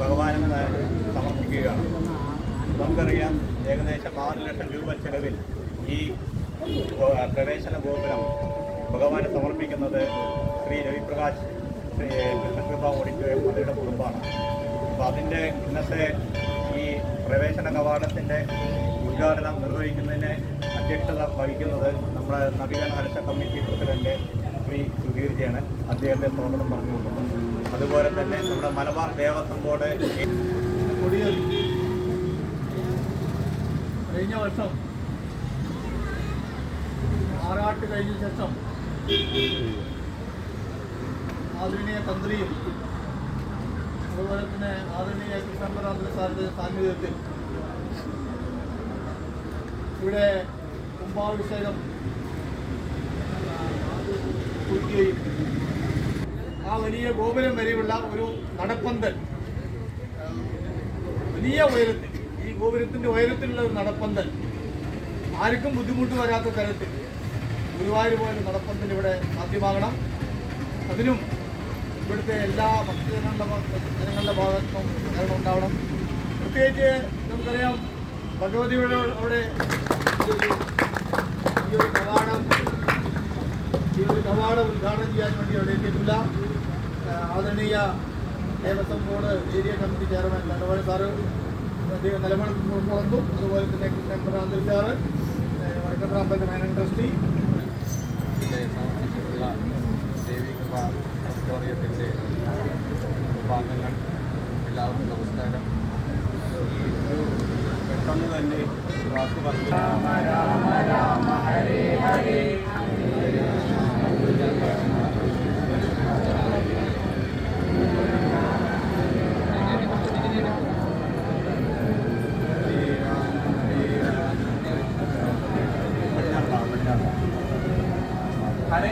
ഭഗവാനെന്ന് സമർപ്പിക്കുകയാണ്. നമുക്കറിയാം ഏകദേശം ആറ് ലക്ഷം രൂപ ചെലവിൽ ഈ പ്രവേശന ഗോപുരം ഭഗവാന് സമർപ്പിക്കുന്നത് ശ്രീ രവിപ്രകാശ് കൃഷ്ണകൃപ ഓഡിറ്റോറിയം അവരുടെ കുടുംബമാണ്. അപ്പോൾ അതിന്റെ ഇന്നത്തെ ഈ പ്രവേശന കവാടത്തിന്റെ ഉദ്ഘാടനം നിർവഹിക്കുന്നതിന് അധ്യക്ഷത വഹിക്കുന്നത് നമ്മുടെ നവീകരണ ഹർഷ കമ്മിറ്റി പ്രസിഡന്റ് ശ്രീ സുധീർജിയാണ് അദ്ദേഹത്തെ സ്വാഗതം കൊടുക്കുന്നത് അതുപോലെ തന്നെ നമ്മുടെ മലബാർ ദേവസ്വം ബോർഡ് കഴിഞ്ഞ വർഷം ആറാട്ട് കഴിഞ്ഞ ശേഷം ആദരണീയ തന്ത്രിയും അതുപോലെ തന്നെ ആദരണീയ കൃഷ്ണപരാന്തര സാറിന്റെ സാന്നിധ്യത്തിൽ ഇവിടെ കുംഭാഭിഷേകം കുറിക്കുകയും ആ വലിയ ഗോപുരം വരെയുള്ള ഒരു നടപ്പന്തൽ. വലിയ ഉയരത്തിൽ ഈ ഗോപുരത്തിന്റെ ഉയരത്തിലുള്ള ഒരു നടപ്പന്തൽ. ആർക്കും ബുദ്ധിമുട്ട് വരാത്ത തരത്തിൽ ഗുരുവായൂർ പോലെ നടപ്പന്തൽ ഇവിടെ സാധ്യമാകണം. അതിനും ഇവിടുത്തെ എല്ലാ ഭക്തജനങ്ങളുടെ ജനങ്ങളുടെ ഭാഗത്തും സഹകരണം ഉണ്ടാവണം. പ്രത്യേകിച്ച് നമുക്കറിയാം ഭഗവതിയുടെ അവിടെ ഈ ഒരു കവാടം ഈ ഒരു കവാടം ഉദ്ഘാടനം ചെയ്യാൻ വേണ്ടി അവിടെ എത്തിയിട്ടില്ല. ആദരണീയ Devaswom board area committee chairman നല്ലപോലെ സാറ് അദ്ദേഹം നിലപാട് പുറത്തു അതുപോലെ തന്നെ കൃഷ്ണപ്രാന്തൽ സാറ് വടക്കത്ര അമ്പലത്തെ മാനേജ് ട്രസ്റ്റി. ഇതിലെ സമർപ്പിച്ചിട്ടുള്ള ദേവികൃപ ഓഡിറ്റോറിയത്തിന്റെ ഭാഗങ്ങൾ എല്ലാവർക്കും നമസ്കാരം. പെട്ടെന്ന് തന്നെ വാക്ക് പറഞ്ഞു.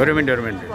ഒരു മിനിറ്റ് ഒരു മിനിറ്റ്.